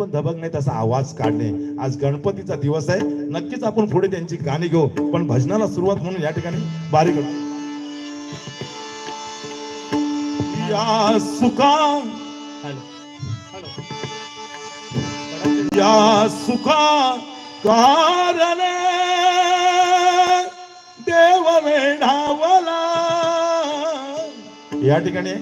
पण धबक नाही तसा आवाज काढणे. आज गणपतीचा दिवस आहे. नक्कीच आपण पुढे त्यांची गाणी घेऊ. पण भजनाला सुरुवात म्हणून या ठिकाणी बारीक या सुखा या सुखा कारणे देव वेढावला या ठिकाणी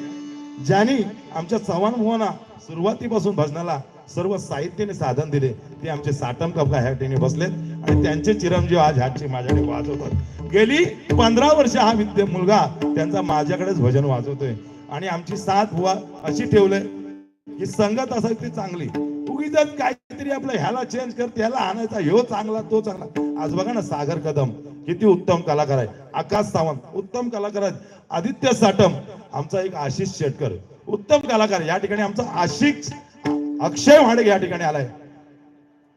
ज्यांनी आमच्या चव्हाण मोहना सुरुवातीपासून भजनाला सर्व साहित्याने साधन दिले. ते आमचे साटम कपका ह्या ठिकाणी बसलेत आणि त्यांचे चिरंजीव आज ह्याची माझ्याकडे वाजवतात. गेली पंधरा वर्ष हा विद्य मुलगा त्यांचा माझ्याकडेच भजन वाजवतोय. आणि आमची साथ बुवा अशी ठेवलंय ही संगत असायची ती चांगली. उगीच काहीतरी आपलं ह्याला चेंज कर त्याला आणायचा ह्यो चांगला तो चांगला. आज बघा ना सागर कदम किती उत्तम कलाकार आहे. आकाश सावंत उत्तम कलाकार आहेत. आदित्य साटम आमचा एक आशिष शेटकर. उत्तम कलाकार या ठिकाणी आमचा आशिष अक्षय भांडे या ठिकाणी आलाय.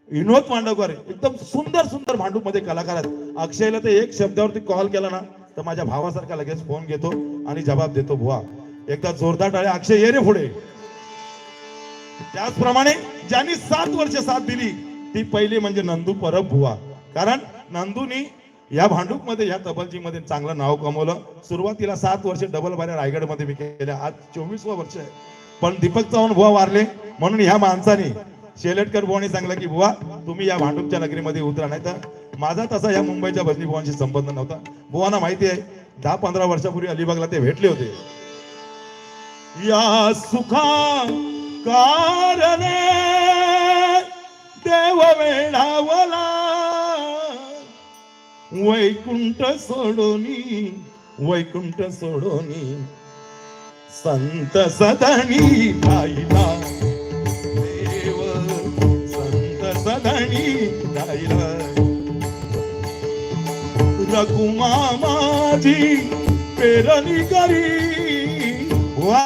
विनोद मांडवकर एकदम सुंदर सुंदर भांडूपमध्ये कलाकार आहेत. अक्षयला ते एक शब्दावरती कॉल केला ना तर माझ्या भावासारखा लगेच फोन घेतो आणि जबाब देतो भुवा एकदा जोरदार टाळे अक्षय ये रे पुढे. त्याचप्रमाणे ज्यांनी सात वर्ष साथ दिली ती पहिली म्हणजे नंदू परब भुवा कारण नंदूनी या भांडूपमध्ये या तबलजीमध्ये चांगलं नाव कमवलं. सुरुवातीला सात वर्ष डबल बाऱ्या रायगडमध्ये मी केल्या आज चोवीसवं वर्ष आहे. पण दीपक चव्हाण बुवा वारले. म्हणून ह्या माणसाने शेलटकर बुवाने सांगलं की बुवा तुम्ही या भांडूपच्या नगरीमध्ये उतरा. नाही तर माझा तसा या मुंबईच्या भजनी बुवांशी संबंध नव्हता. बुवांना माहिती आहे दहा पंधरा वर्षापूर्वी अलिबागला ते भेटले होते. या सुखा कारणे वैकुंठ सोडोनी वैकुंठ सोडोनी संत सदनी राहिला देव संत सदनी राहिला रघुमा माझी पेरणी करी वा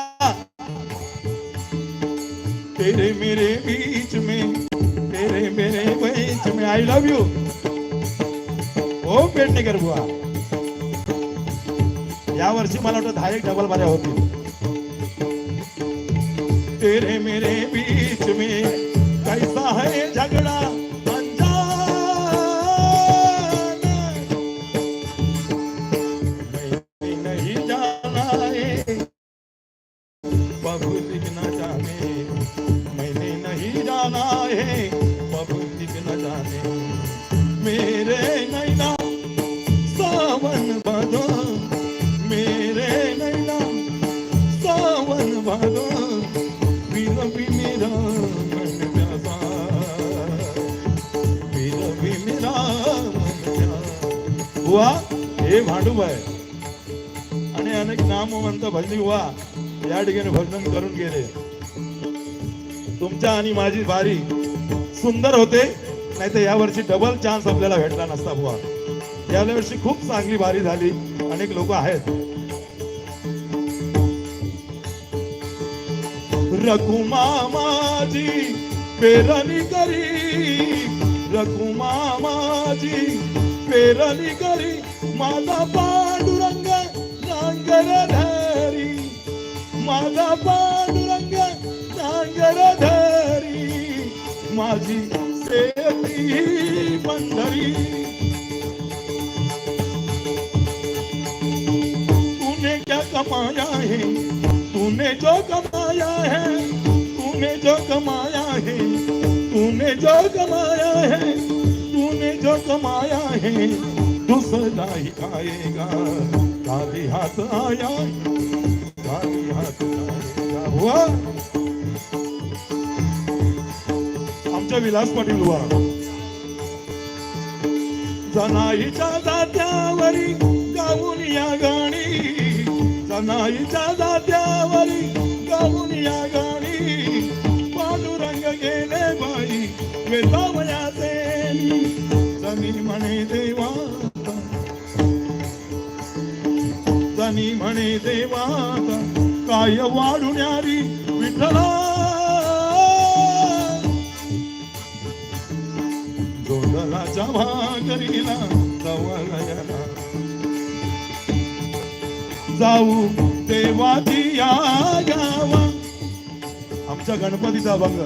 तेरे मेरे बीच में तेरे मेरे बीच में आई लव यू हो पेडणेकर बुवा. या वर्षी मला वाटतं दहा एक डबल माऱ्या होतील. तेरे मेरे बीच में कैसा है झगड़ा नहीं जाना है। पब्लिक सावन मेरे नैना सावन बदो फिर भी मेरा मन प्यासा फिर भी मेरा हे भांडूप आहे. आणि अनेक नामवंत भजनी हुआ या ठिकाणी भजन करून गेले. तुमच्या आणि माझी बारी सुंदर होते नाही तर यावर्षी डबल चान्स आपल्याला भेटला नसता बुवा यावर्षी खूप चांगली बारी झाली. अनेक लोक आहेत. रघुमा माझी पेरणी करी. रघुमा माझी पेरणी करी. माझा पांडुरंग नांगर धरी. माझा पांडुरंग नांगर धरी. माझी सेती पंढरी कमाया है। तूने जो कमाया है तूने जो कमाया है तूने जो कमाया है तूने जो कमाया है। दूसरा ही खाएगा खाली हाथ आया खाली हाथ आएगा। हुआ? आमच्या विलास पाटील हुआ। जनाईच्या जात्यावरी गाऊन या गाणी जनाईच्या जात्यावरी गाऊन या गाणी. पांडुरंग गेले बाई वेतावयाचे. जनी म्हणे देवा. जनी म्हणे देवा. काय वाढुण्यारी विठ्ठला. जोडलाच्या भाकरीला जवळयला जाऊ देवाची या गावा आमच्या गणपतीचा अभंग